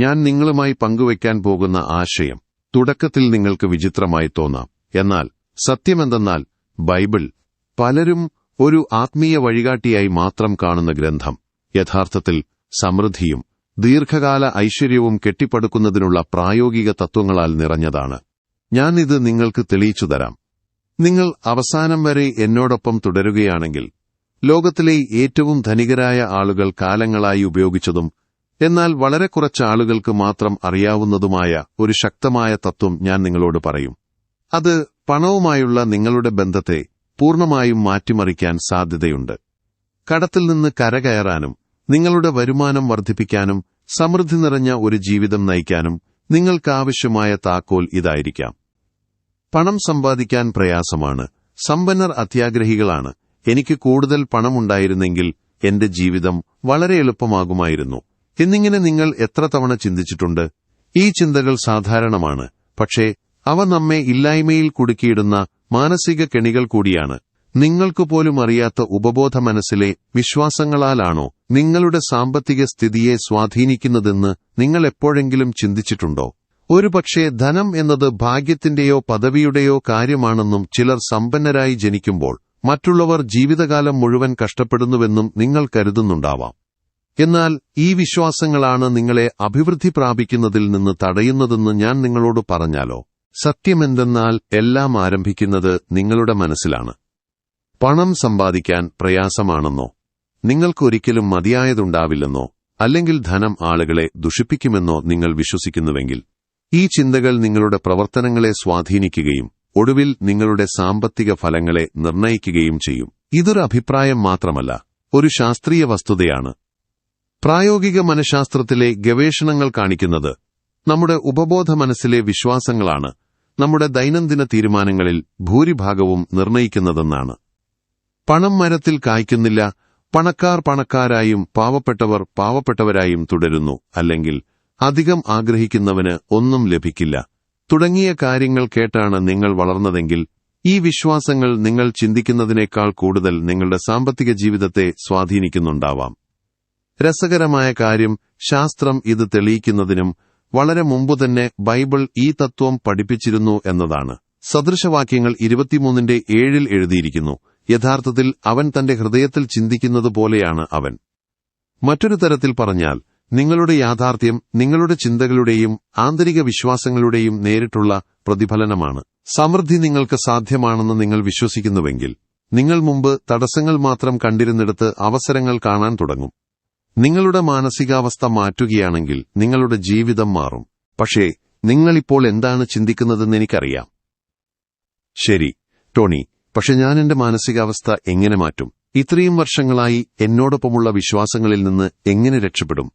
ഞാൻ നിങ്ങളുമായി പങ്കുവയ്ക്കാൻ പോകുന്ന ആശയം തുടക്കത്തിൽ നിങ്ങൾക്ക് വിചിത്രമായി തോന്നാം. എന്നാൽ സത്യമെന്തെന്നാൽ ബൈബിൾ പലരും ഒരു ആത്മീയ വഴികാട്ടിയായി മാത്രം കാണുന്ന ഗ്രന്ഥം. യഥാർത്ഥത്തിൽ സമൃദ്ധിയും ദീർഘകാല ഐശ്വര്യവും കെട്ടിപ്പടുക്കുന്നതിനുള്ള പ്രായോഗിക തത്വങ്ങളാൽ നിറഞ്ഞതാണ്. ഞാൻ ഇത് നിങ്ങൾക്ക് തെളിയിച്ചു തരാം. നിങ്ങൾ അവസാനം വരെ എന്നോടൊപ്പം തുടരുകയാണെങ്കിൽ ലോകത്തിലെ ഏറ്റവും ധനികരായ ആളുകൾ കാലങ്ങളായി ഉപയോഗിച്ചതും എന്നാൽ വളരെ കുറച്ച് ആളുകൾക്ക് മാത്രം അറിയാവുന്നതുമായ ഒരു ശക്തമായ തത്വം ഞാൻ നിങ്ങളോട് പറയും. അത് പണവുമായുള്ള നിങ്ങളുടെ ബന്ധത്തെ പൂർണമായും മാറ്റിമറിക്കാൻ സാധ്യതയുണ്ട്. കടത്തിൽ നിന്ന് കരകയറാനും നിങ്ങളുടെ വരുമാനം വർദ്ധിപ്പിക്കാനും സമൃദ്ധി നിറഞ്ഞ ഒരു ജീവിതം നയിക്കാനും നിങ്ങൾക്കാവശ്യമായ താക്കോൽ ഇതായിരിക്കാം. പണം സമ്പാദിക്കാൻ പ്രയാസമാണ്. സമ്പന്നർ അത്യാഗ്രഹികളാണ്. എനിക്ക് കൂടുതൽ പണമുണ്ടായിരുന്നെങ്കിൽ എന്റെ ജീവിതം വളരെ എളുപ്പമാകുമായിരുന്നു. എന്നിങ്ങനെ നിങ്ങൾ എത്ര തവണ ചിന്തിച്ചിട്ടുണ്ട്? ഈ ചിന്തകൾ സാധാരണമാണ്. പക്ഷേ അവ നമ്മെ ഇല്ലായ്മയിൽ കുടുക്കിയിടുന്ന മാനസിക കെണികൾ കൂടിയാണ്. നിങ്ങൾക്കു പോലും അറിയാത്ത ഉപബോധ മനസ്സിലെ വിശ്വാസങ്ങളാലാണോ നിങ്ങളുടെ സാമ്പത്തിക സ്ഥിതിയെ സ്വാധീനിക്കുന്നതെന്ന് നിങ്ങൾ എപ്പോഴെങ്കിലും ചിന്തിച്ചിട്ടുണ്ടോ? ഒരുപക്ഷെ ധനം എന്നത് ഭാഗ്യത്തിന്റെയോ പദവിയുടെയോ കാര്യമാണെന്നും ചിലർ സമ്പന്നരായി ജനിക്കുമ്പോൾ മറ്റുള്ളവർ ജീവിതകാലം മുഴുവൻ കഷ്ടപ്പെടുന്നുവെന്നും നിങ്ങൾ കരുതുന്നുണ്ടാവാം. എന്നാൽ ഈ വിശ്വാസങ്ങളാണ് നിങ്ങളെ അഭിവൃദ്ധി പ്രാപിക്കുന്നതിൽ നിന്ന് തടയുന്നതെന്ന് ഞാൻ നിങ്ങളോട് പറഞ്ഞാലോ? സത്യമെന്തെന്നാൽ എല്ലാം ആരംഭിക്കുന്നത് നിങ്ങളുടെ മനസ്സിലാണ്. പണം സമ്പാദിക്കാൻ പ്രയാസമാണെന്നോ? നിങ്ങൾക്കൊരിക്കലും മതിയായതുണ്ടാവില്ലെന്നോ? അല്ലെങ്കിൽ ധനം ആളുകളെ ദുഷിപ്പിക്കുമെന്നോ നിങ്ങൾ വിശ്വസിക്കുന്നുവെങ്കിൽ ഈ ചിന്തകൾ നിങ്ങളുടെ പ്രവർത്തനങ്ങളെ സ്വാധീനിക്കുകയും ഒടുവിൽ നിങ്ങളുടെ സാമ്പത്തിക ഫലങ്ങളെ നിർണയിക്കുകയും ചെയ്യും. ഇതൊരു അഭിപ്രായം മാത്രമല്ല ഒരു ശാസ്ത്രീയ വസ്തുതയാണ്. പ്രായോഗിക മനഃശാസ്ത്രത്തിലെ ഗവേഷണങ്ങൾ കാണിക്കുന്നത് നമ്മുടെ ഉപബോധ മനസ്സിലെ വിശ്വാസങ്ങളാണ് നമ്മുടെ ദൈനംദിന തീരുമാനങ്ങളിൽ ഭൂരിഭാഗവും നിർണയിക്കുന്നതെന്നാണ്. പണം മരത്തിൽ കായ്ക്കുന്നില്ല പണക്കാർ പണക്കാരായും പാവപ്പെട്ടവർ പാവപ്പെട്ടവരായും തുടരുന്നു അല്ലെങ്കിൽ അധികം ആഗ്രഹിക്കുന്നവന് ഒന്നും ലഭിക്കില്ല. തുടങ്ങിയ കാര്യങ്ങൾ കേട്ടാണ് നിങ്ങൾ വളർന്നതെങ്കിൽ ഈ വിശ്വാസങ്ങൾ നിങ്ങൾ ചിന്തിക്കുന്നതിനേക്കാൾ കൂടുതൽ നിങ്ങളുടെ സാമ്പത്തിക ജീവിതത്തെ സ്വാധീനിക്കുന്നുണ്ടാവാം. രസകരമായ കാര്യം ശാസ്ത്രം ഇത് തെളിയിക്കുന്നതിനും വളരെ മുമ്പ് തന്നെ ബൈബിൾ ഈ തത്വം പഠിപ്പിച്ചിരുന്നു എന്നതാണ്. സദൃശവാക്യങ്ങൾ ഇരുപത്തിമൂന്നിന്റെ ഏഴിൽ എഴുതിയിരിക്കുന്നു. യഥാർത്ഥത്തിൽ അവൻ തന്റെ ഹൃദയത്തിൽ ചിന്തിക്കുന്നത് പോലെയാണ് അവൻ. മറ്റൊരു തരത്തിൽ പറഞ്ഞാൽ നിങ്ങളുടെ യാഥാർത്ഥ്യം നിങ്ങളുടെ ചിന്തകളുടെയും ആന്തരിക വിശ്വാസങ്ങളുടെയും നേരിട്ടുള്ള പ്രതിഫലനമാണ്. സമൃദ്ധി നിങ്ങൾക്ക് സാധ്യമാണെന്ന് നിങ്ങൾ വിശ്വസിക്കുന്നുവെങ്കിൽ നിങ്ങൾ മുമ്പ് തടസ്സങ്ങൾ മാത്രം കണ്ടിരുന്നിടത്ത് അവസരങ്ങൾ കാണാൻ തുടങ്ങും. നിങ്ങളുടെ മാനസികാവസ്ഥ മാറ്റുകയാണെങ്കിൽ നിങ്ങളുടെ ജീവിതം മാറും. പക്ഷേ നിങ്ങളിപ്പോൾ എന്താണ് ചിന്തിക്കുന്നതെന്ന് എനിക്കറിയാം. ശരി ടോണി പക്ഷെ ഞാൻ എന്റെ മാനസികാവസ്ഥ എങ്ങനെ മാറ്റും? ഇത്രയും വർഷങ്ങളായി എന്നോടൊപ്പമുള്ള വിശ്വാസങ്ങളിൽ നിന്ന് എങ്ങനെ രക്ഷപ്പെടും?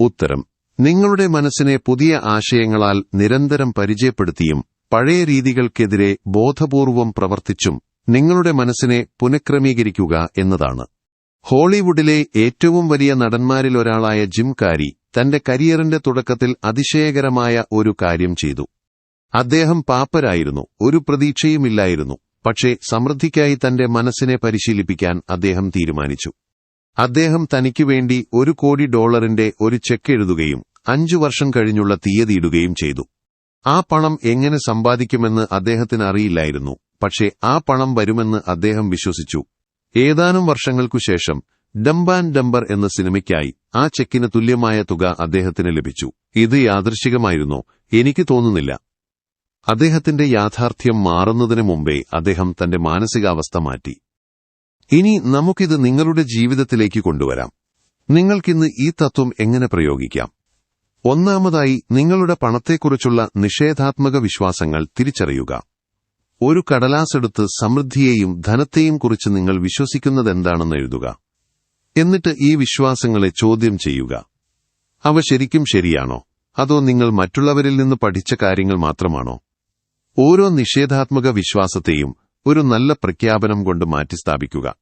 ഉത്തരം നിങ്ങളുടെ മനസ്സിനെ പുതിയ ആശയങ്ങളാൽ നിരന്തരം പരിചയപ്പെടുത്തിയും പഴയ രീതികൾക്കെതിരെ ബോധപൂർവം പ്രവർത്തിച്ചും നിങ്ങളുടെ മനസ്സിനെ പുനഃക്രമീകരിക്കുക എന്നതാണ്. ഹോളിവുഡിലെ ഏറ്റവും വലിയ നടന്മാരിൽ ഒരാളായ ജിം കാരി തന്റെ കരിയറിന്റെ തുടക്കത്തിൽ അതിശയകരമായ ഒരു കാര്യം ചെയ്തു. അദ്ദേഹം പാപ്പരായിരുന്നു ഒരു പ്രതീക്ഷയുമില്ലായിരുന്നു പക്ഷേ സമൃദ്ധിക്കായി തന്റെ മനസ്സിനെ പരിശീലിപ്പിക്കാൻ അദ്ദേഹം തീരുമാനിച്ചു. അദ്ദേഹം തനിക്കുവേണ്ടി ഒരു കോടി ഡോളറിന്റെ ഒരു ചെക്ക് എഴുതുകയും അഞ്ചു വർഷം കഴിഞ്ഞുള്ള തീയതിയിടുകയും ചെയ്തു. ആ പണം എങ്ങനെ സമ്പാദിക്കുമെന്ന് അദ്ദേഹത്തിന് അറിയില്ലായിരുന്നു പക്ഷേ ആ പണം വരുമെന്ന് അദ്ദേഹം വിശ്വസിച്ചു. ഏതാനും വർഷങ്ങൾക്കു വർഷങ്ങൾക്കുശേഷം ഡംബാൻ ഡംബർ എന്ന സിനിമയ്ക്കായി ആ ചെക്കിന് തുല്യമായ തുക അദ്ദേഹത്തിന് ലഭിച്ചു. ഇത് യാദൃശികമായിരുന്നോ. എനിക്ക് തോന്നുന്നില്ല. അദ്ദേഹത്തിന്റെ യാഥാർത്ഥ്യം മാറുന്നതിന് മുമ്പേ അദ്ദേഹം തന്റെ മാനസികാവസ്ഥ മാറ്റി. ഇനി നമുക്കിത് നിങ്ങളുടെ ജീവിതത്തിലേക്ക് കൊണ്ടുവരാം. നിങ്ങൾക്കിന്ന് ഈ തത്വം എങ്ങനെ പ്രയോഗിക്കാം? ഒന്നാമതായി നിങ്ങളുടെ പണത്തെക്കുറിച്ചുള്ള നിഷേധാത്മക വിശ്വാസങ്ങൾ തിരിച്ചറിയുക. ഒരു കടലാസെടുത്ത് സമൃദ്ധിയെയും ധനത്തെയും കുറിച്ച് നിങ്ങൾ വിശ്വസിക്കുന്നതെന്താണെന്ന് എഴുതുക. എന്നിട്ട് ഈ വിശ്വാസങ്ങളെ ചോദ്യം ചെയ്യുക. അവ ശരിക്കും ശരിയാണോ? അതോ നിങ്ങൾ മറ്റുള്ളവരിൽ നിന്ന് പഠിച്ച കാര്യങ്ങൾ മാത്രമാണോ? ഓരോ നിഷേധാത്മക വിശ്വാസത്തെയും ഒരു നല്ല പ്രഖ്യാപനം കൊണ്ട് മാറ്റിസ്ഥാപിക്കുക.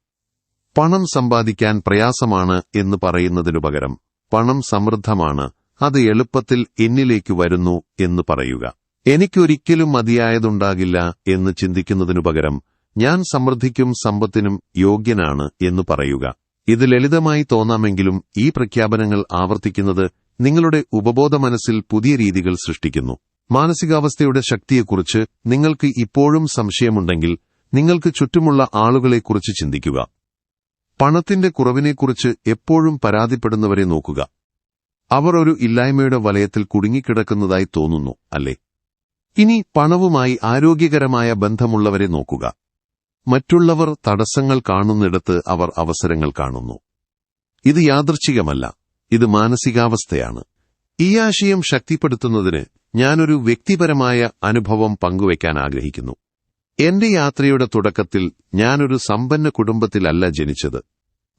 പണം സമ്പാദിക്കാൻ പ്രയാസമാണ് എന്ന് പറയുന്നതിനു പകരം പണം സമൃദ്ധമാണ് അത് എളുപ്പത്തിൽ എന്നിലേക്ക് വരുന്നു എന്ന് പറയുക. എനിക്കൊരിക്കലും മതിയായതുണ്ടാകില്ല എന്ന് ചിന്തിക്കുന്നതിനു പകരം ഞാൻ സമൃദ്ധിക്കും സമ്പത്തിനും യോഗ്യനാണ് എന്ന് പറയുക. ഇത് ലളിതമായി തോന്നാമെങ്കിലും ഈ പ്രഖ്യാപനങ്ങൾ ആവർത്തിക്കുന്നത് നിങ്ങളുടെ ഉപബോധ മനസ്സിൽ പുതിയ രീതികൾ സൃഷ്ടിക്കുന്നു. മാനസികാവസ്ഥയുടെ ശക്തിയെക്കുറിച്ച് നിങ്ങൾക്ക് ഇപ്പോഴും സംശയമുണ്ടെങ്കിൽ നിങ്ങൾക്ക് ചുറ്റുമുള്ള ആളുകളെക്കുറിച്ച് ചിന്തിക്കുക. പണത്തിന്റെ കുറവിനെക്കുറിച്ച് എപ്പോഴും പരാതിപ്പെടുന്നവരെ നോക്കുക. അവർ ഒരു ഇല്ലായ്മയുടെ വലയത്തിൽ കുടുങ്ങിക്കിടക്കുന്നതായി തോന്നുന്നു അല്ലേ? ഇനി പണവുമായി ആരോഗ്യകരമായ ബന്ധമുള്ളവരെ നോക്കുക. മറ്റുള്ളവർ തടസ്സങ്ങൾ കാണുന്നിടത്ത് അവർ അവസരങ്ങൾ കാണുന്നു. ഇത് യാദൃച്ഛികമല്ല ഇത് മാനസികാവസ്ഥയാണ്. ഈ ആശയം ശക്തിപ്പെടുത്തുന്നതിന് ഞാനൊരു വ്യക്തിപരമായ അനുഭവം പങ്കുവയ്ക്കാൻ ആഗ്രഹിക്കുന്നു. എന്റെ യാത്രയുടെ തുടക്കത്തിൽ ഞാനൊരു സമ്പന്ന കുടുംബത്തിലല്ല ജനിച്ചത്.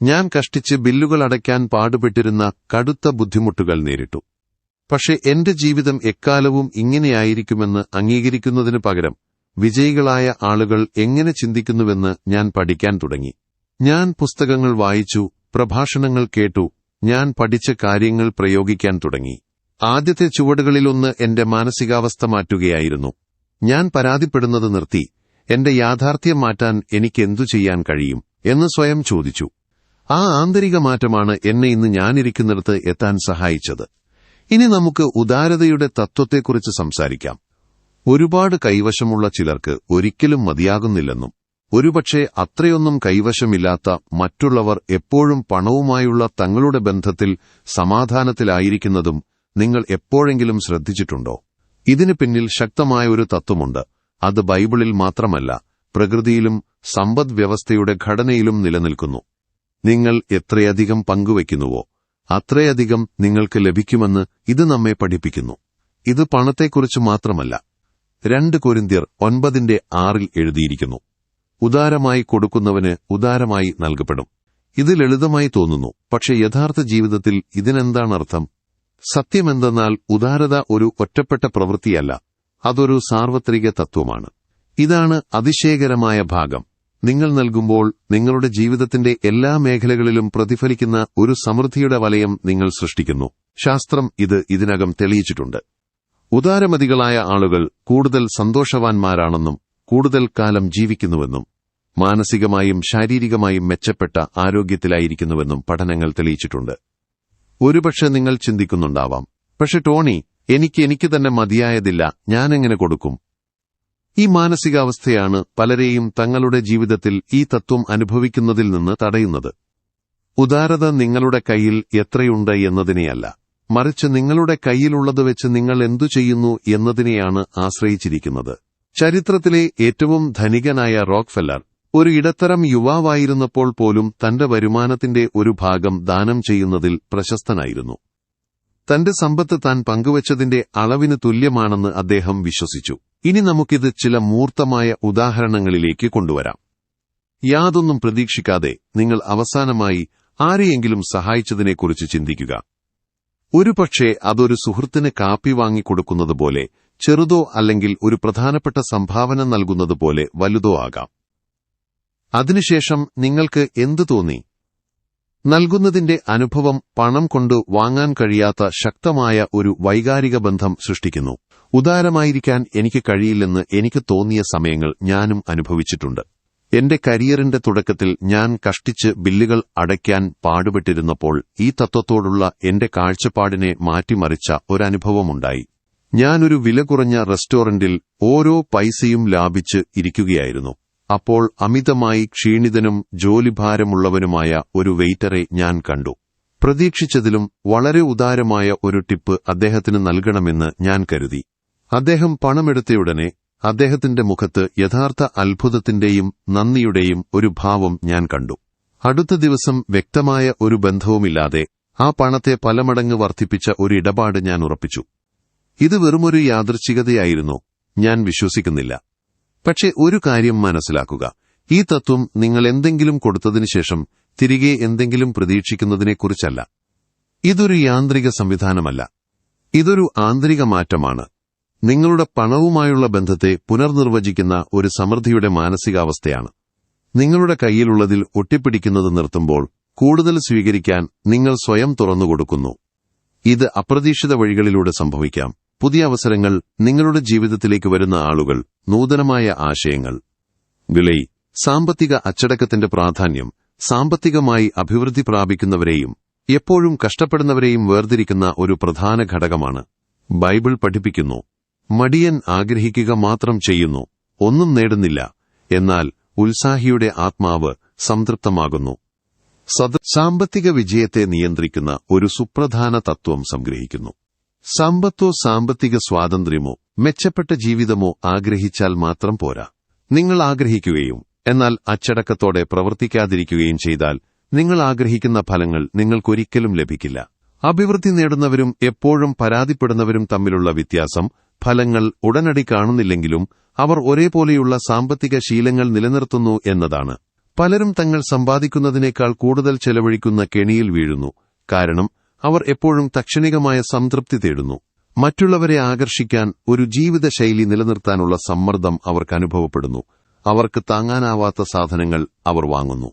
ഞാൻ കഷ്ടിച്ച് ബില്ലുകൾ അടയ്ക്കാൻ പാടുപെട്ടിരുന്ന കടുത്ത ബുദ്ധിമുട്ടുകൾ നേരിട്ടു. പക്ഷെ എന്റെ ജീവിതം എക്കാലവും ഇങ്ങനെയായിരിക്കുമെന്ന് അംഗീകരിക്കുന്നതിന് പകരം വിജയികളായ ആളുകൾ എങ്ങനെ ചിന്തിക്കുന്നുവെന്ന് ഞാൻ പഠിക്കാൻ തുടങ്ങി. ഞാൻ പുസ്തകങ്ങൾ വായിച്ചു പ്രഭാഷണങ്ങൾ കേട്ടു ഞാൻ പഠിച്ച കാര്യങ്ങൾ പ്രയോഗിക്കാൻ തുടങ്ങി. ആദ്യത്തെ ചുവടുകളിലൊന്ന് എന്റെ മാനസികാവസ്ഥ മാറ്റുകയായിരുന്നു. ഞാൻ പരാതിപ്പെടുന്നത് നിർത്തി എന്റെ യാഥാർത്ഥ്യം മാറ്റാൻ എനിക്കെന്തു ചെയ്യാൻ കഴിയും? എന്ന് സ്വയം ചോദിച്ചു. ആ ആന്തരിക മാറ്റമാണ് എന്നെ ഇന്ന് ഞാനിരിക്കുന്നിടത്ത് എത്താൻ സഹായിച്ചത്. ഇനി നമുക്ക് ഉദാരതയുടെ തത്വത്തെക്കുറിച്ച് സംസാരിക്കാം. ഒരുപാട് കൈവശമുള്ള ചിലർക്ക് ഒരിക്കലും മതിയാകുന്നില്ലെന്നും ഒരുപക്ഷെ അത്രയൊന്നും കൈവശമില്ലാത്ത മറ്റുള്ളവർ എപ്പോഴും പണവുമായുള്ള തങ്ങളുടെ ബന്ധത്തിൽ സമാധാനത്തിലായിരിക്കുന്നതും നിങ്ങൾ എപ്പോഴെങ്കിലും ശ്രദ്ധിച്ചിട്ടുണ്ടോ? ഇതിന് പിന്നിൽ ശക്തമായ ഒരു തത്വമുണ്ട്. അത് ബൈബിളിൽ മാത്രമല്ല പ്രകൃതിയിലും സമ്പദ് വ്യവസ്ഥയുടെ ഘടനയിലും നിലനിൽക്കുന്നു. നിങ്ങൾ എത്രയധികം പങ്കുവയ്ക്കുന്നുവോ? അത്രയധികം നിങ്ങൾക്ക് ലഭിക്കുമെന്ന് ഇത് നമ്മെ പഠിപ്പിക്കുന്നു. ഇത് പണത്തെക്കുറിച്ച് മാത്രമല്ല. രണ്ട് കൊരിന്തിയർ ഒൻപതിന്റെ ആറിൽ എഴുതിയിരിക്കുന്നു. ഉദാരമായി കൊടുക്കുന്നവന് ഉദാരമായി നൽകപ്പെടും. ഇത് ലളിതമായി തോന്നുന്നു പക്ഷെ യഥാർത്ഥ ജീവിതത്തിൽ ഇതിനെന്താണ് അർത്ഥം സത്യമെന്തെന്നാൽ ഉദാരത ഒരു ഒറ്റപ്പെട്ട പ്രവൃത്തിയല്ല അതൊരു സാർവത്രിക തത്വമാണ്. ഇതാണ് അതിശയകരമായ ഭാഗം. നിങ്ങൾ നൽകുമ്പോൾ നിങ്ങളുടെ ജീവിതത്തിന്റെ എല്ലാ മേഖലകളിലും പ്രതിഫലിക്കുന്ന ഒരു സമൃദ്ധിയുടെ വലയം നിങ്ങൾ സൃഷ്ടിക്കുന്നു. ശാസ്ത്രം ഇത് ഇതിനകം തെളിയിച്ചിട്ടുണ്ട്. ഉദാരമതികളായ ആളുകൾ കൂടുതൽ സന്തോഷവാന്മാരാണെന്നും കൂടുതൽ കാലം ജീവിക്കുന്നുവെന്നും മാനസികമായും ശാരീരികമായും മെച്ചപ്പെട്ട ആരോഗ്യത്തിലായിരിക്കുന്നുവെന്നും പഠനങ്ങൾ തെളിയിച്ചിട്ടുണ്ട്. ഒരുപക്ഷെ നിങ്ങൾ ചിന്തിക്കുന്നുണ്ടാവാം. പക്ഷെ ടോണി എനിക്ക് എനിക്ക് തന്നെ മതിയായതില്ല ഞാനെങ്ങനെ കൊടുക്കും? ഈ മാനസികാവസ്ഥയാണ് പലരെയും തങ്ങളുടെ ജീവിതത്തിൽ ഈ തത്വം അനുഭവിക്കുന്നതിൽ നിന്ന് തടയുന്നത്. ഉദാരത നിങ്ങളുടെ കയ്യിൽ എത്രയുണ്ട് എന്നതിനെയല്ല. മറിച്ച് നിങ്ങളുടെ കയ്യിലുള്ളത് വെച്ച് നിങ്ങൾ എന്തു ചെയ്യുന്നു എന്നതിനെയാണ് ആശ്രയിച്ചിരിക്കുന്നത്. ചരിത്രത്തിലെ ഏറ്റവും ധനികനായ റോക്ക്ഫെല്ലർ ഒരു ഇടത്തരം യുവാവായിരുന്നപ്പോൾ പോലും തന്റെ വരുമാനത്തിന്റെ ഒരു ഭാഗം ദാനം ചെയ്യുന്നതിൽ പ്രശസ്തനായിരുന്നു. തന്റെ സമ്പത്ത് താൻ പങ്കുവച്ചതിന്റെ അളവിന് തുല്യമാണെന്ന് അദ്ദേഹം വിശ്വസിച്ചു. ഇനി നമുക്കിത് ചില മൂർത്തമായ ഉദാഹരണങ്ങളിലേക്ക് കൊണ്ടുവരാം. യാതൊന്നും പ്രതീക്ഷിക്കാതെ നിങ്ങൾ അവസാനമായി ആരെയെങ്കിലും സഹായിച്ചതിനെക്കുറിച്ച് ചിന്തിക്കുക. ഒരുപക്ഷെ അതൊരു സുഹൃത്തിന് കാപ്പി വാങ്ങിക്കൊടുക്കുന്നത് പോലെ ചെറുതോ അല്ലെങ്കിൽ ഒരു പ്രധാനപ്പെട്ട സംഭാവന നൽകുന്നതുപോലെ വലുതോ ആകാം. അതിനുശേഷം നിങ്ങൾക്ക് എന്തു തോന്നി? നൽകുന്നതിന്റെ അനുഭവം പണം കൊണ്ട് വാങ്ങാൻ കഴിയാത്ത ശക്തമായ ഒരു വൈകാരിക ബന്ധം സൃഷ്ടിക്കുന്നു. ഉദാരമായിരിക്കാൻ എനിക്ക് കഴിയില്ലെന്ന് എനിക്ക് തോന്നിയ സമയങ്ങൾ ഞാനും അനുഭവിച്ചിട്ടുണ്ട്. എന്റെ കരിയറിന്റെ തുടക്കത്തിൽ ഞാൻ കഷ്ടിച്ച് ബില്ലുകൾ അടയ്ക്കാൻ പാടുപെട്ടിരുന്നപ്പോൾ ഈ തത്വത്തോടുള്ള എന്റെ കാഴ്ചപ്പാടിനെ മാറ്റിമറിച്ച ഒരനുഭവമുണ്ടായി. ഞാനൊരു വില കുറഞ്ഞ റെസ്റ്റോറന്റിൽ ഓരോ പൈസയും ലാഭിച്ച് ഇരിക്കുകയായിരുന്നു. അപ്പോൾ അമിതമായി ക്ഷീണിതനും ജോലിഭാരമുള്ളവനുമായ ഒരു വെയിറ്ററെ ഞാൻ കണ്ടു. പ്രതീക്ഷിച്ചതിലും വളരെ ഉദാരമായ ഒരു ടിപ്പ് അദ്ദേഹത്തിന് നൽകണമെന്ന് ഞാൻ കരുതി. അദ്ദേഹം പണമെടുത്തയുടനെ അദ്ദേഹത്തിന്റെ മുഖത്ത് യഥാർത്ഥ അത്ഭുതത്തിന്റെയും നന്ദിയുടെയും ഒരു ഭാവം ഞാൻ കണ്ടു. അടുത്ത ദിവസം വ്യക്തമായ ഒരു ബന്ധവുമില്ലാതെ ആ പണത്തെ പലമടങ്ങ് വർദ്ധിപ്പിച്ച ഒരു ഇടപാട് ഞാൻ ഉറപ്പിച്ചു. ഇത് വെറുമൊരു യാദൃച്ഛികതയായിരുന്നു ഞാൻ വിശ്വസിക്കുന്നില്ല. പക്ഷെ ഒരു കാര്യം മനസ്സിലാക്കുക. ഈ തത്വം നിങ്ങൾ എന്തെങ്കിലും കൊടുത്തതിനു ശേഷം തിരികെ എന്തെങ്കിലും പ്രതീക്ഷിക്കുന്നതിനെക്കുറിച്ചല്ല. ഇതൊരു യാന്ത്രിക സംവിധാനമല്ല. ഇതൊരു ആന്തരിക മാറ്റമാണ്. നിങ്ങളുടെ പണവുമായുള്ള ബന്ധത്തെ പുനർനിർവചിക്കുന്ന ഒരു സമൃദ്ധിയുടെ മാനസികാവസ്ഥയാണ്. നിങ്ങളുടെ കയ്യിലുള്ളതിൽ ഒട്ടിപ്പിടിക്കുന്നത് നിർത്തുമ്പോൾ കൂടുതൽ സ്വീകരിക്കാൻ നിങ്ങൾ സ്വയം തുറന്നുകൊടുക്കുന്നു. ഇത് അപ്രതീക്ഷിത വഴികളിലൂടെ സംഭവിക്കാം. പുതിയ അവസരങ്ങൾ നിങ്ങളുടെ ജീവിതത്തിലേക്ക് വരുന്ന ആളുകൾ നൂതനമായ ആശയങ്ങൾ. വിലയി സാമ്പത്തിക അച്ചടക്കത്തിന്റെ പ്രാധാന്യം സാമ്പത്തികമായി അഭിവൃദ്ധി പ്രാപിക്കുന്നവരെയും എപ്പോഴും കഷ്ടപ്പെടുന്നവരെയും വേർതിരിക്കുന്ന ഒരു പ്രധാന ഘടകമാണ്. ബൈബിൾ പഠിപ്പിക്കുന്നു. മടിയൻ ആഗ്രഹിക്കുക മാത്രം ചെയ്യുന്നു ഒന്നും നേടുന്നില്ല എന്നാൽ ഉത്സാഹിയുടെ ആത്മാവ് സംതൃപ്തമാകുന്നു. സാമ്പത്തിക വിജയത്തെ നിയന്ത്രിക്കുന്ന ഒരു സുപ്രധാന തത്വം സംഗ്രഹിക്കുന്നു. സമ്പത്തോ സാമ്പത്തിക സ്വാതന്ത്ര്യമോ മെച്ചപ്പെട്ട ജീവിതമോ ആഗ്രഹിച്ചാൽ മാത്രം പോരാ. നിങ്ങൾ ആഗ്രഹിക്കുകയും എന്നാൽ അച്ചടക്കത്തോടെ പ്രവർത്തിക്കാതിരിക്കുകയും ചെയ്താൽ നിങ്ങൾ ആഗ്രഹിക്കുന്ന ഫലങ്ങൾ നിങ്ങൾക്കൊരിക്കലും ലഭിക്കില്ല. അഭിവൃദ്ധി നേടുന്നവരും എപ്പോഴും പരാതിപ്പെടുന്നവരും തമ്മിലുള്ള വ്യത്യാസം ഫലങ്ങൾ ഉടനടി കാണുന്നില്ലെങ്കിലും അവർ ഒരേപോലെയുള്ള സാമ്പത്തിക ശീലങ്ങൾ നിലനിർത്തുന്നു എന്നതാണ്. പലരും തങ്ങൾ സമ്പാദിക്കുന്നതിനേക്കാൾ കൂടുതൽ ചെലവഴിക്കുന്ന കെണിയിൽ വീഴുന്നു. കാരണം അവർ എപ്പോഴും തക്ഷണികമായ സംതൃപ്തി തേടുന്നു. മറ്റുള്ളവരെ ആകർഷിക്കാൻ ഒരു ജീവിതശൈലി നിലനിർത്താനുള്ള സമ്മർദ്ദം അവർക്ക് അനുഭവപ്പെടുന്നു. അവർക്ക് താങ്ങാനാവാത്ത സാധനങ്ങൾ അവർ വാങ്ങുന്നു.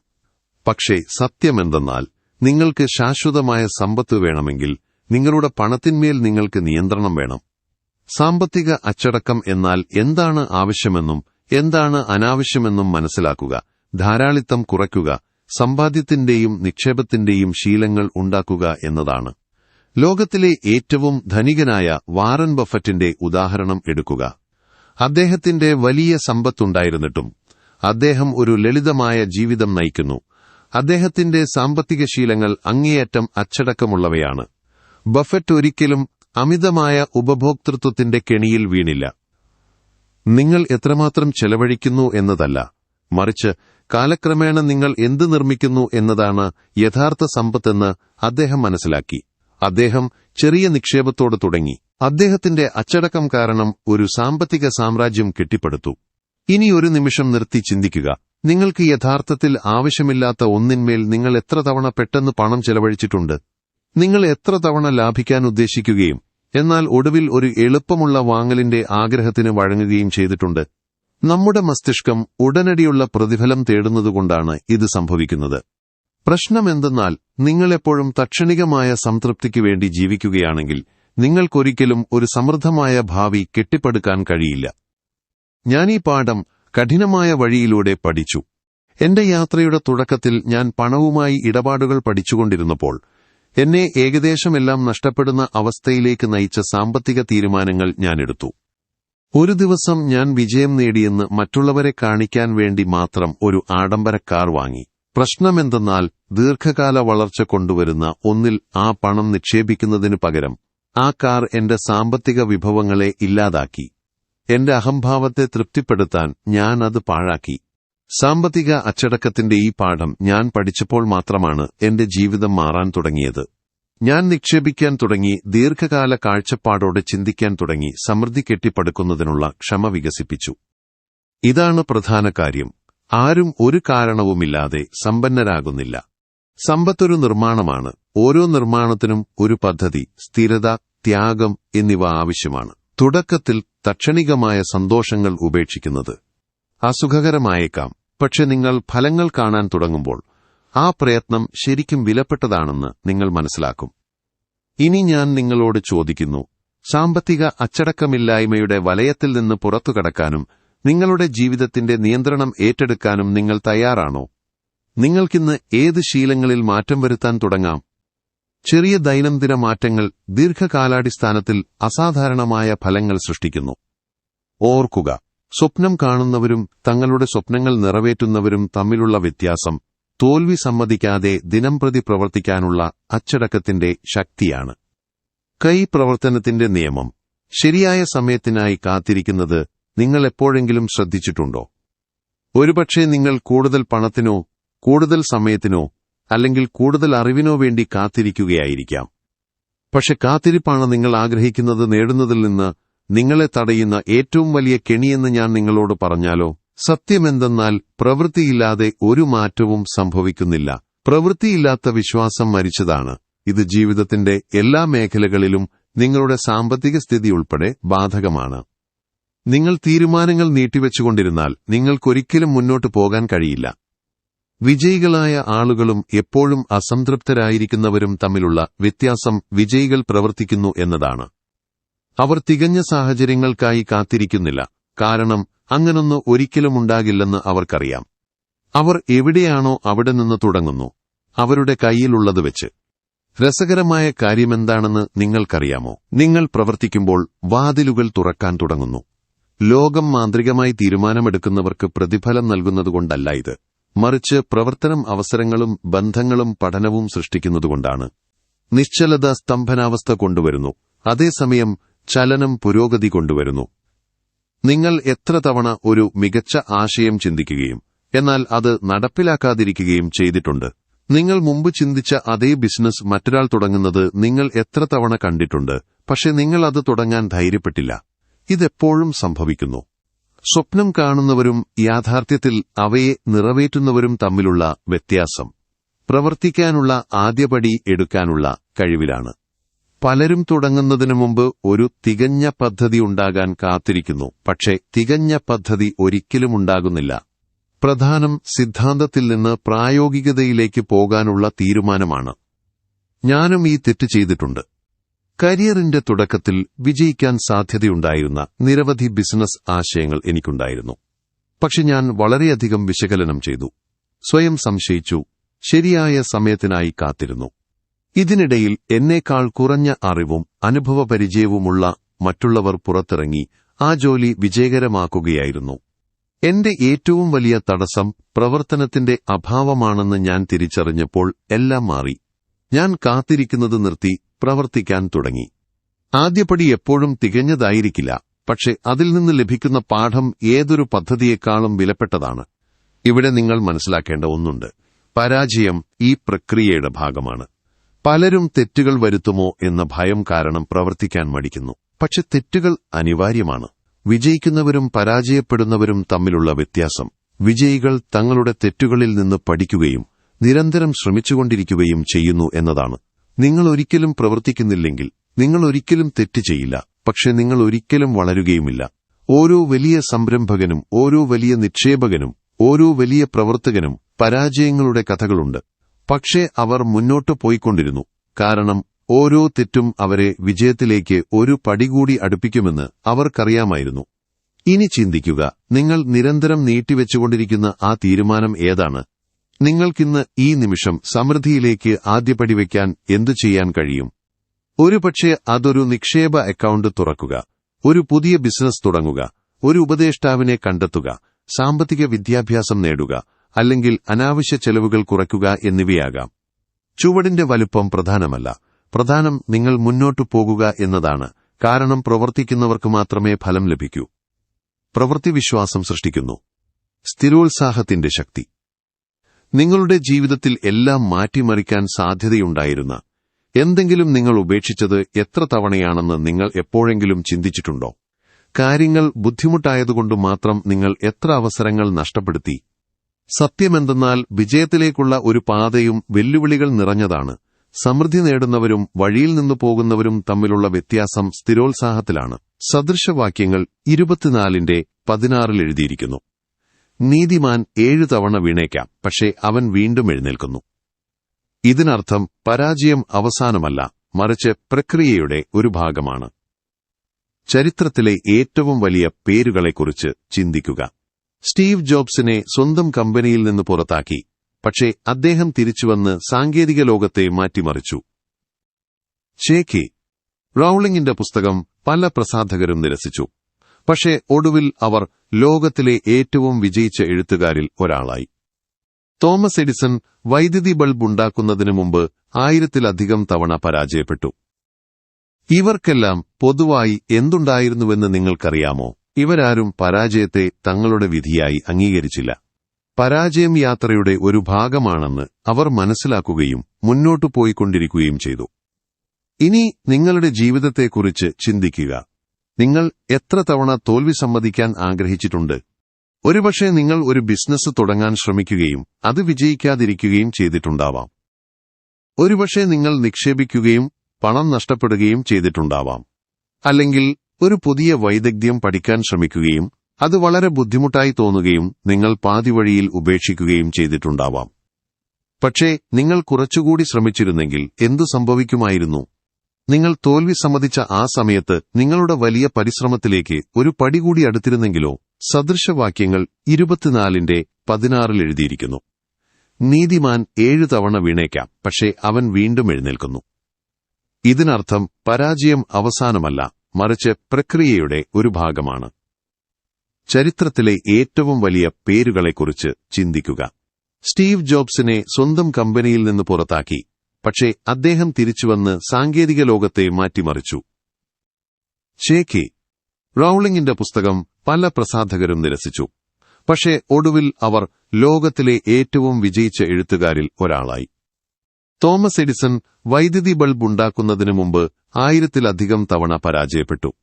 പക്ഷേ സത്യമെന്തെന്നാൽ നിങ്ങൾക്ക് ശാശ്വതമായ സമ്പത്ത് വേണമെങ്കിൽ നിങ്ങളുടെ പണത്തിന്മേൽ നിങ്ങൾക്ക് നിയന്ത്രണം വേണം. സാമ്പത്തിക അച്ചടക്കം എന്നാൽ എന്താണ് ആവശ്യമെന്നും എന്താണ് അനാവശ്യമെന്നും മനസ്സിലാക്കുക ധാരാളിത്തം കുറയ്ക്കുക സമ്പാദ്യത്തിന്റെയും നിക്ഷേപത്തിന്റെയും ശീലങ്ങൾ ഉണ്ടാക്കുക എന്നതാണ്. ലോകത്തിലെ ഏറ്റവും ധനികനായ വാറൻ ബഫറ്റിന്റെ ഉദാഹരണം എടുക്കുക. അദ്ദേഹത്തിന്റെ വലിയ സമ്പത്തുണ്ടായിരുന്നിട്ടും അദ്ദേഹം ഒരു ലളിതമായ ജീവിതം നയിക്കുന്നു. അദ്ദേഹത്തിന്റെ സാമ്പത്തിക ശീലങ്ങൾ അങ്ങേയറ്റം അച്ചടക്കമുള്ളവയാണ്. ബഫറ്റ് ഒരിക്കലും അമിതമായ ഉപഭോക്തൃത്വത്തിന്റെ കെണിയിൽ വീണില്ല. നിങ്ങൾ എത്രമാത്രം ചെലവഴിക്കുന്നു എന്നതല്ല. മറിച്ച് കാലക്രമേണ നിങ്ങൾ എന്ത് നിർമ്മിക്കുന്നു എന്നതാണ് യഥാർത്ഥ സമ്പത്തെന്ന് അദ്ദേഹം മനസ്സിലാക്കി. അദ്ദേഹം ചെറിയ നിക്ഷേപത്തോട് തുടങ്ങി. അദ്ദേഹത്തിന്റെ അച്ചടക്കം കാരണം ഒരു സാമ്പത്തിക സാമ്രാജ്യം കെട്ടിപ്പടുത്തു. ഇനി ഒരു നിമിഷം നിർത്തി ചിന്തിക്കുക. നിങ്ങൾക്ക് യഥാർത്ഥത്തിൽ ആവശ്യമില്ലാത്ത ഒന്നിന്മേൽ നിങ്ങൾ എത്ര തവണ പെട്ടെന്ന് പണം ചെലവഴിച്ചിട്ടുണ്ട്? നിങ്ങൾ എത്ര തവണ ലാഭിക്കാൻ ഉദ്ദേശിക്കുകയും എന്നാൽ ഒടുവിൽ ഒരു എളുപ്പമുള്ള വാങ്ങലിന്റെ ആഗ്രഹത്തിന് വഴങ്ങുകയും ചെയ്തിട്ടുണ്ട്? നമ്മുടെ മസ്തിഷ്കം ഉടനടിയുള്ള പ്രതിഫലം തേടുന്നതുകൊണ്ടാണ് ഇത് സംഭവിക്കുന്നത്. പ്രശ്നമെന്തെന്നാൽ നിങ്ങളെപ്പോഴും തക്ഷണികമായ സംതൃപ്തിക്ക് വേണ്ടി ജീവിക്കുകയാണെങ്കിൽ നിങ്ങൾക്കൊരിക്കലും ഒരു സമൃദ്ധമായ ഭാവി കെട്ടിപ്പടുക്കാൻ കഴിയില്ല. ഞാൻ ഈ പാഠം കഠിനമായ വഴിയിലൂടെ പഠിച്ചു. എന്റെ യാത്രയുടെ തുടക്കത്തിൽ ഞാൻ പണവുമായി ഇടപാടുകൾ പഠിച്ചുകൊണ്ടിരുന്നപ്പോൾ എന്നെ ഏകദേശമെല്ലാം നഷ്ടപ്പെടുന്ന അവസ്ഥയിലേക്ക് നയിച്ച സാമ്പത്തിക തീരുമാനങ്ങൾ ഞാനെടുത്തു ഒരു ദിവസം ഞാൻ വിജയം നേടിയെന്ന് മറ്റുള്ളവരെ കാണിക്കാൻ വേണ്ടി മാത്രം ഒരു ആഡംബര കാർ വാങ്ങി. പ്രശ്നമെന്തെന്നാൽ ദീർഘകാല വളർച്ച കൊണ്ടുവരുന്ന ഒന്നിൽ ആ പണം നിക്ഷേപിക്കുന്നതിനു പകരം ആ കാർ എന്റെ സാമ്പത്തിക വിഭവങ്ങളെ ഇല്ലാതാക്കി. എന്റെ അഹംഭാവത്തെ തൃപ്തിപ്പെടുത്താൻ ഞാൻ അത് പാഴാക്കി. സാമ്പത്തിക അച്ചടക്കത്തിന്റെ ഈ പാഠം ഞാൻ പഠിച്ചപ്പോൾ മാത്രമാണ് എന്റെ ജീവിതം മാറാൻ തുടങ്ങിയത്. ഞാൻ നിക്ഷേപിക്കാൻ തുടങ്ങി ദീർഘകാല കാഴ്ചപ്പാടോടെ ചിന്തിക്കാൻ തുടങ്ങി സമൃദ്ധി കെട്ടിപ്പടുക്കുന്നതിനുള്ള ക്ഷമ വികസിപ്പിച്ചു. ഇതാണ് പ്രധാന കാര്യം. ആരും ഒരു കാരണവുമില്ലാതെ സമ്പന്നരാകുന്നില്ല. സമ്പത്തൊരു നിർമ്മാണമാണ്. ഓരോ നിർമ്മാണത്തിനും ഒരു പദ്ധതി സ്ഥിരത ത്യാഗം എന്നിവ ആവശ്യമാണ്. തുടക്കത്തിൽ തക്ഷണികമായ സന്തോഷങ്ങൾ ഉപേക്ഷിക്കുന്നത് അസുഖകരമായേക്കാം. പക്ഷെ നിങ്ങൾ ഫലങ്ങൾ കാണാൻ തുടങ്ങുമ്പോൾ ആ പ്രയത്നം ശരിക്കും വിലപ്പെട്ടതാണെന്ന് നിങ്ങൾ മനസ്സിലാക്കും. ഇനി ഞാൻ നിങ്ങളോട് ചോദിക്കുന്നു സാമ്പത്തിക അച്ചടക്കമില്ലായ്മയുടെ വലയത്തിൽ നിന്ന് പുറത്തു കടക്കാനും നിങ്ങളുടെ ജീവിതത്തിന്റെ നിയന്ത്രണം ഏറ്റെടുക്കാനും നിങ്ങൾ തയ്യാറാണോ? നിങ്ങൾക്കിന്ന് ഏത് ശീലങ്ങളിൽ മാറ്റം വരുത്താൻ തുടങ്ങാം? ചെറിയ ദൈനംദിന മാറ്റങ്ങൾ ദീർഘകാലാടിസ്ഥാനത്തിൽ അസാധാരണമായ ഫലങ്ങൾ സൃഷ്ടിക്കുന്നു. ഓർക്കുക സ്വപ്നം കാണുന്നവരും തങ്ങളുടെ സ്വപ്നങ്ങൾ നിറവേറ്റുന്നവരും തമ്മിലുള്ള വ്യത്യാസം തോൽവി സമ്മതിക്കാതെ ദിനംപ്രതി പ്രവർത്തിക്കാനുള്ള അച്ചടക്കത്തിന്റെ ശക്തിയാണ്. കൈ പ്രവർത്തനത്തിന്റെ നിയമം. ശരിയായ സമയത്തിനായി കാത്തിരിക്കുന്നത് നിങ്ങൾ എപ്പോഴെങ്കിലും ശ്രദ്ധിച്ചിട്ടുണ്ടോ? ഒരുപക്ഷെ നിങ്ങൾ കൂടുതൽ പണത്തിനോ കൂടുതൽ സമയത്തിനോ അല്ലെങ്കിൽ കൂടുതൽ അറിവിനോ വേണ്ടി കാത്തിരിക്കുകയായിരിക്കാം. പക്ഷെ കാത്തിരിപ്പാണ് നിങ്ങൾ ആഗ്രഹിക്കുന്നത് നേടുന്നതിൽ നിന്ന് നിങ്ങളെ തടയുന്ന ഏറ്റവും വലിയ കെണിയെന്ന് ഞാൻ നിങ്ങളോട് പറഞ്ഞാലോ? സത്യമെന്തെന്നാൽ പ്രവൃത്തിയില്ലാതെ ഒരു മാറ്റവും സംഭവിക്കുന്നില്ല. പ്രവൃത്തിയില്ലാത്ത വിശ്വാസം മരിച്ചതാണ്. ഇത് ജീവിതത്തിന്റെ എല്ലാ മേഖലകളിലും നിങ്ങളുടെ സാമ്പത്തിക സ്ഥിതി ഉൾപ്പെടെ ബാധകമാണ്. നിങ്ങൾ തീരുമാനങ്ങൾ നീട്ടിവെച്ചുകൊണ്ടിരുന്നാൽ നിങ്ങൾക്കൊരിക്കലും മുന്നോട്ട് പോകാൻ കഴിയില്ല. വിജയികളായ ആളുകളും എപ്പോഴും അസംതൃപ്തരായിരിക്കുന്നവരും തമ്മിലുള്ള വ്യത്യാസം വിജയികൾ പ്രവർത്തിക്കുന്നു എന്നതാണ്. അവർ തികഞ്ഞ സാഹചര്യങ്ങൾക്കായി കാത്തിരിക്കുന്നില്ല. കാരണം അങ്ങനൊന്ന് ഒരിക്കലും ഉണ്ടാകില്ലെന്ന് അവർക്കറിയാം. അവർ എവിടെയാണോ അവിടെ നിന്ന് തുടങ്ങുന്നു അവരുടെ കയ്യിലുള്ളത് വെച്ച്. രസകരമായ കാര്യമെന്താണെന്ന് നിങ്ങൾക്കറിയാമോ? നിങ്ങൾ പ്രവർത്തിക്കുമ്പോൾ വാതിലുകൾ തുറക്കാൻ തുടങ്ങുന്നു. ലോകം മാന്ത്രികമായി തീരുമാനമെടുക്കുന്നവർക്ക് പ്രതിഫലം നൽകുന്നതുകൊണ്ടല്ല ഇത്. മറിച്ച് പ്രവർത്തനം അവസരങ്ങളും ബന്ധങ്ങളും പഠനവും സൃഷ്ടിക്കുന്നതുകൊണ്ടാണ്. നിശ്ചലത സ്തംഭനാവസ്ഥ കൊണ്ടുവരുന്നു. അതേസമയം ചലനം പുരോഗതി കൊണ്ടുവരുന്നു. നിങ്ങൾ എത്ര തവണ ഒരു മികച്ച ആശയം ചിന്തിക്കുകയും എന്നാൽ അത് നടപ്പിലാക്കാതിരിക്കുകയും ചെയ്തിട്ടുണ്ട്. നിങ്ങൾ മുമ്പ് ചിന്തിച്ച അതേ ബിസിനസ് മറ്റൊരാൾ തുടങ്ങുന്നത് നിങ്ങൾ എത്ര തവണ കണ്ടിട്ടുണ്ട് പക്ഷെ നിങ്ങൾ അത് തുടങ്ങാൻ ധൈര്യപ്പെട്ടില്ല. ഇതെപ്പോഴും സംഭവിക്കുന്നു. സ്വപ്നം കാണുന്നവരും യാഥാർത്ഥ്യത്തിൽ അവയെ നിറവേറ്റുന്നവരും തമ്മിലുള്ള വ്യത്യാസം. പ്രവർത്തിക്കാനുള്ള ആദ്യപടി എടുക്കാനുള്ള കഴിവിലാണ്. പലരും തുടങ്ങുന്നതിനു മുമ്പ് ഒരു തികഞ്ഞ പദ്ധതി ഉണ്ടാകാൻ കാത്തിരിക്കുന്നു. പക്ഷേ തികഞ്ഞ പദ്ധതി ഒരിക്കലും ഉണ്ടാകുന്നില്ല. പ്രധാനം സിദ്ധാന്തത്തിൽ നിന്ന് പ്രായോഗികതയിലേക്ക് പോകാനുള്ള തീരുമാനമാണ്. ഞാനും ഈ തെറ്റ് ചെയ്തിട്ടുണ്ട്. കരിയറിന്റെ തുടക്കത്തിൽ വിജയിക്കാൻ സാധ്യതയുണ്ടായിരുന്ന നിരവധി ബിസിനസ് ആശയങ്ങൾ എനിക്കുണ്ടായിരുന്നു. പക്ഷെ ഞാൻ വളരെയധികം വിശകലനം ചെയ്തു. സ്വയം സംശയിച്ചു. ശരിയായ സമയത്തിനായി കാത്തിരുന്നു. ഇതിനിടയിൽ എന്നേക്കാൾ കുറഞ്ഞ അറിവും അനുഭവപരിചയവുമുള്ള മറ്റുള്ളവർ പുറത്തിറങ്ങി ആ ജോലി വിജയകരമാക്കുകയായിരുന്നു. എന്റെ ഏറ്റവും വലിയ തടസ്സം പ്രവർത്തനത്തിന്റെ അഭാവമാണെന്ന് ഞാൻ തിരിച്ചറിഞ്ഞപ്പോൾ എല്ലാം മാറി. ഞാൻ കാത്തിരിക്കുന്നത് നിർത്തി പ്രവർത്തിക്കാൻ തുടങ്ങി. ആദ്യപടി എപ്പോഴും തികഞ്ഞതായിരിക്കില്ല പക്ഷെ അതിൽ നിന്ന് ലഭിക്കുന്ന പാഠം ഏതൊരു പദ്ധതിയേക്കാളും വിലപ്പെട്ടതാണ്. ഇവിടെ നിങ്ങൾ മനസ്സിലാക്കേണ്ട ഒന്നുണ്ട്. പരാജയം ഈ പ്രക്രിയയുടെ ഭാഗമാണ്. പലരും തെറ്റുകൾ വരുത്തുമോ എന്ന ഭയം കാരണം പ്രവർത്തിക്കാൻ മടിക്കുന്നു. പക്ഷെ തെറ്റുകൾ അനിവാര്യമാണ്. വിജയിക്കുന്നവരും പരാജയപ്പെടുന്നവരും തമ്മിലുള്ള വ്യത്യാസം. വിജയികൾ തങ്ങളുടെ തെറ്റുകളിൽ നിന്ന് പഠിക്കുകയും നിരന്തരം ശ്രമിച്ചുകൊണ്ടിരിക്കുകയും ചെയ്യുന്നു എന്നതാണ്. നിങ്ങൾ ഒരിക്കലും പ്രവർത്തിക്കുന്നില്ലെങ്കിൽ നിങ്ങൾ ഒരിക്കലും തെറ്റ് ചെയ്യില്ല. പക്ഷെ നിങ്ങൾ ഒരിക്കലും വളരുകയുമില്ല. ഓരോ വലിയ സംരംഭകനും ഓരോ വലിയ നിക്ഷേപകനും ഓരോ വലിയ പ്രവർത്തകനും പരാജയങ്ങളുടെ കഥകളുണ്ട്. പക്ഷേ അവർ മുന്നോട്ട് പോയിക്കൊണ്ടിരുന്നു. കാരണം ഓരോ തെറ്റും അവരെ വിജയത്തിലേക്ക് ഒരു പടി കൂടി അടുപ്പിക്കുമെന്ന് അവർക്കറിയാമായിരുന്നു. ഇനി ചിന്തിക്കുക നിങ്ങൾ നിരന്തരം നീട്ടിവെച്ചുകൊണ്ടിരിക്കുന്ന ആ തീരുമാനം ഏതാണ്? നിങ്ങൾക്കിന്ന് ഈ നിമിഷം സമൃദ്ധിയിലേക്ക് ആദ്യപടി വയ്ക്കാൻ എന്തു ചെയ്യാൻ കഴിയും? ഒരുപക്ഷെ അതൊരു നിക്ഷേപ അക്കൌണ്ട് തുറക്കുക ഒരു പുതിയ ബിസിനസ് തുടങ്ങുക ഒരു ഉപദേഷ്ടാവിനെ കണ്ടെത്തുക സാമ്പത്തിക വിദ്യാഭ്യാസം നേടുക അല്ലെങ്കിൽ അനാവശ്യ ചെലവുകൾ കുറയ്ക്കുക എന്നിവയാകാം. ചുവടിന്റെ വലുപ്പം പ്രധാനമല്ല. പ്രധാനം നിങ്ങൾ മുന്നോട്ടു പോകുക എന്നതാണ്. കാരണം പ്രവർത്തിക്കുന്നവർക്ക് മാത്രമേ ഫലം ലഭിക്കൂ. പ്രവൃത്തി വിശ്വാസം സൃഷ്ടിക്കുന്നു. സ്ഥിരോത്സാഹത്തിന്റെ ശക്തി. നിങ്ങളുടെ ജീവിതത്തിൽ എല്ലാം മാറ്റിമറിക്കാൻ സാധ്യതയുണ്ടായിരുന്ന. എന്തെങ്കിലും നിങ്ങൾ ഉപേക്ഷിച്ചത് എത്ര തവണയാണെന്ന് നിങ്ങൾ എപ്പോഴെങ്കിലും ചിന്തിച്ചിട്ടുണ്ടോ? കാര്യങ്ങൾ ബുദ്ധിമുട്ടായതുകൊണ്ട് മാത്രം നിങ്ങൾ എത്ര അവസരങ്ങൾ നഷ്ടപ്പെടുത്തി? സത്യമെന്തെന്നാൽ വിജയത്തിലേക്കുള്ള ഒരു പാതയും വെല്ലുവിളികൾ നിറഞ്ഞതാണ്. സമൃദ്ധി നേടുന്നവരും വഴിയിൽ നിന്ന് പോകുന്നവരും തമ്മിലുള്ള വ്യത്യാസം സ്ഥിരോത്സാഹത്തിലാണ്. സദൃശവാക്യങ്ങൾ ഇരുപത്തിനാലിന്റെ പതിനാറിൽ എഴുതിയിരിക്കുന്നു. നീതിമാൻ ഏഴു തവണ വീണേക്കാം പക്ഷേ അവൻ വീണ്ടും എഴുന്നേൽക്കുന്നു. ഇതിനർത്ഥം പരാജയം അവസാനമല്ല മറിച്ച് പ്രക്രിയയുടെ ഒരു ഭാഗമാണ്. ചരിത്രത്തിലെ ഏറ്റവും വലിയ പേരുകളെക്കുറിച്ച് ചിന്തിക്കുക. സ്റ്റീവ് ജോബ്സിനെ സ്വന്തം കമ്പനിയിൽ നിന്ന് പുറത്താക്കി. പക്ഷേ അദ്ദേഹം തിരിച്ചുവന്ന് സാങ്കേതിക ലോകത്തെ മാറ്റിമറിച്ചു. ഷേഖി റൌളിംഗിന്റെ പുസ്തകം പല പ്രസാധകരും നിരസിച്ചു. പക്ഷേ ഒടുവിൽ അവർ ലോകത്തിലെ ഏറ്റവും വിജയിച്ച എഴുത്തുകാരിൽ ഒരാളായി. തോമസ് എഡിസൺ വൈദ്യുതി ബൾബ് ഉണ്ടാക്കുന്നതിനു മുമ്പ് ആയിരത്തിലധികം തവണ പരാജയപ്പെട്ടു. ഇവർക്കെല്ലാം പൊതുവായി എന്തുണ്ടായിരുന്നുവെന്ന് നിങ്ങൾക്കറിയാമോ? ഇവരാരും പരാജയത്തെ തങ്ങളുടെ വിധിയായി അംഗീകരിച്ചില്ല. പരാജയം യാത്രയുടെ ഒരു ഭാഗമാണെന്ന് അവർ മനസ്സിലാക്കുകയും മുന്നോട്ടു പോയിക്കൊണ്ടിരിക്കുകയും ചെയ്തു. ഇനി നിങ്ങളുടെ ജീവിതത്തെക്കുറിച്ച് ചിന്തിക്കുക. നിങ്ങൾ എത്ര തവണ തോൽവി സമ്മതിക്കാൻ ആഗ്രഹിച്ചിട്ടുണ്ട്? ഒരുപക്ഷെ നിങ്ങൾ ഒരു ബിസിനസ് തുടങ്ങാൻ ശ്രമിക്കുകയും അത് വിജയിക്കാതിരിക്കുകയും ചെയ്തിട്ടുണ്ടാവാം. ഒരുപക്ഷെ നിങ്ങൾ നിക്ഷേപിക്കുകയും പണം നഷ്ടപ്പെടുകയും ചെയ്തിട്ടുണ്ടാവാം. അല്ലെങ്കിൽ ഒരു പുതിയ വൈദഗ്ധ്യം പഠിക്കാൻ ശ്രമിക്കുകയും അത് വളരെ ബുദ്ധിമുട്ടായി തോന്നുകയും നിങ്ങൾ പാതിവഴിയിൽ ഉപേക്ഷിക്കുകയും ചെയ്തിട്ടുണ്ടാവാം. പക്ഷേ നിങ്ങൾ കുറച്ചുകൂടി ശ്രമിച്ചിരുന്നെങ്കിൽ എന്തു സംഭവിക്കുമായിരുന്നു? നിങ്ങൾ തോൽവി സമ്മതിച്ച ആ സമയത്ത് നിങ്ങളുടെ വലിയ പരിശ്രമത്തിലേക്ക് ഒരു പടി കൂടി അടുത്തിരുന്നെങ്കിലോ സദൃശവാക്യങ്ങൾ ഇരുപത്തിനാലിന്റെ പതിനാറിൽ എഴുതിയിരിക്കുന്നു. നീതിമാൻ ഏഴു തവണ വീണേക്കാം പക്ഷേ അവൻ വീണ്ടും എഴുന്നേൽക്കുന്നു. ഇതിനർത്ഥം പരാജയം അവസാനമല്ല. മറിച്ച് പ്രക്രിയയുടെ ഒരു ഭാഗമാണ്. ചരിത്രത്തിലെ ഏറ്റവും വലിയ പേരുകളെക്കുറിച്ച് ചിന്തിക്കുക. സ്റ്റീവ് ജോബ്സിനെ സ്വന്തം കമ്പനിയിൽ നിന്ന് പുറത്താക്കി പക്ഷേ അദ്ദേഹം തിരിച്ചുവന്ന് സാങ്കേതിക ലോകത്തെ മാറ്റിമറിച്ചു. ഷേഖി റൌളിംഗിന്റെ പുസ്തകം പല പ്രസാധകരും നിരസിച്ചു. പക്ഷേ ഒടുവിൽ അവർ ലോകത്തിലെ ഏറ്റവും വിജയിച്ച എഴുത്തുകാരിൽ ഒരാളായി. തോമസ് എഡിസൺ വൈദ്യുതി ബൾബ് ഉണ്ടാക്കുന്നതിനു മുമ്പ് ആയിരത്തിലധികം തവണ പരാജയപ്പെട്ടു.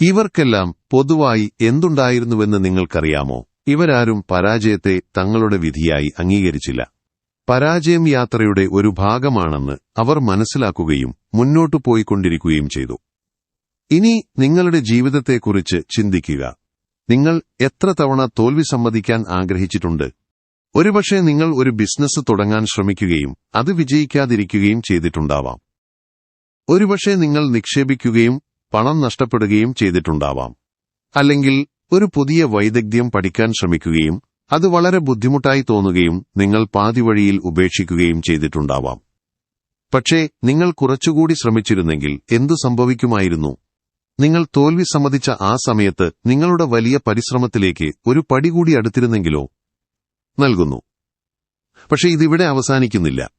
ഇവർക്കെല്ലാം പൊതുവായി എന്തുണ്ടായിരുന്നുവെന്ന് നിങ്ങൾക്കറിയാമോ? ഇവരാരും പരാജയത്തെ തങ്ങളുടെ വിധിയായി അംഗീകരിച്ചില്ല. പരാജയം യാത്രയുടെ ഒരു ഭാഗമാണെന്ന് അവർ മനസ്സിലാക്കുകയും മുന്നോട്ടു പോയിക്കൊണ്ടിരിക്കുകയും ചെയ്തു. ഇനി നിങ്ങളുടെ ജീവിതത്തെക്കുറിച്ച് ചിന്തിക്കുക. നിങ്ങൾ എത്ര തവണ തോൽവി സമ്മതിക്കാൻ ആഗ്രഹിച്ചിട്ടുണ്ട്? ഒരുപക്ഷെ നിങ്ങൾ ഒരു ബിസിനസ് തുടങ്ങാൻ ശ്രമിക്കുകയും അത് വിജയിക്കാതിരിക്കുകയും ചെയ്തിട്ടുണ്ടാവാം. ഒരുപക്ഷെ നിങ്ങൾ നിക്ഷേപിക്കുകയും പണം നഷ്ടപ്പെടുകയും ചെയ്തിട്ടുണ്ടാവാം. അല്ലെങ്കിൽ ഒരു പുതിയ വൈദഗ്ധ്യം പഠിക്കാൻ ശ്രമിക്കുകയും അത് വളരെ ബുദ്ധിമുട്ടായി തോന്നുകയും നിങ്ങൾ പാതിവഴിയിൽ ഉപേക്ഷിക്കുകയും ചെയ്തിട്ടുണ്ടാവാം. പക്ഷേ നിങ്ങൾ കുറച്ചുകൂടി ശ്രമിച്ചിരുന്നെങ്കിൽ എന്തു സംഭവിക്കുമായിരുന്നു? നിങ്ങൾ തോൽവി സമ്മതിച്ച ആ സമയത്ത് നിങ്ങളുടെ വലിയ പരിശ്രമത്തിലേക്ക് ഒരു പടി കൂടി അടുത്തിരുന്നെങ്കിലോ? നൽകുന്നു. പക്ഷേ ഇതിവിടെ അവസാനിക്കുന്നില്ല.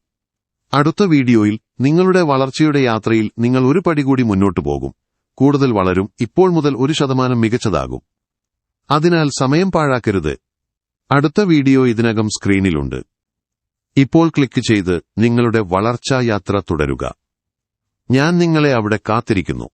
അടുത്ത വീഡിയോയിൽ നിങ്ങളുടെ വളർച്ചയുടെ യാത്രയിൽ നിങ്ങൾ ഒരു പടി കൂടി മുന്നോട്ടു പോകും. കൂടുതൽ വളരും ഇപ്പോൾ മുതൽ ഒരു ശതമാനം മികച്ചതാകും. അതിനാൽ സമയം പാഴാക്കരുത്. അടുത്ത വീഡിയോ ഇതിനകം സ്ക്രീനിലുണ്ട്. ഇപ്പോൾ ക്ലിക്ക് ചെയ്ത് നിങ്ങളുടെ വളർച്ചാ യാത്ര തുടരുക. ഞാൻ നിങ്ങളെ അവിടെ കാത്തിരിക്കുന്നു.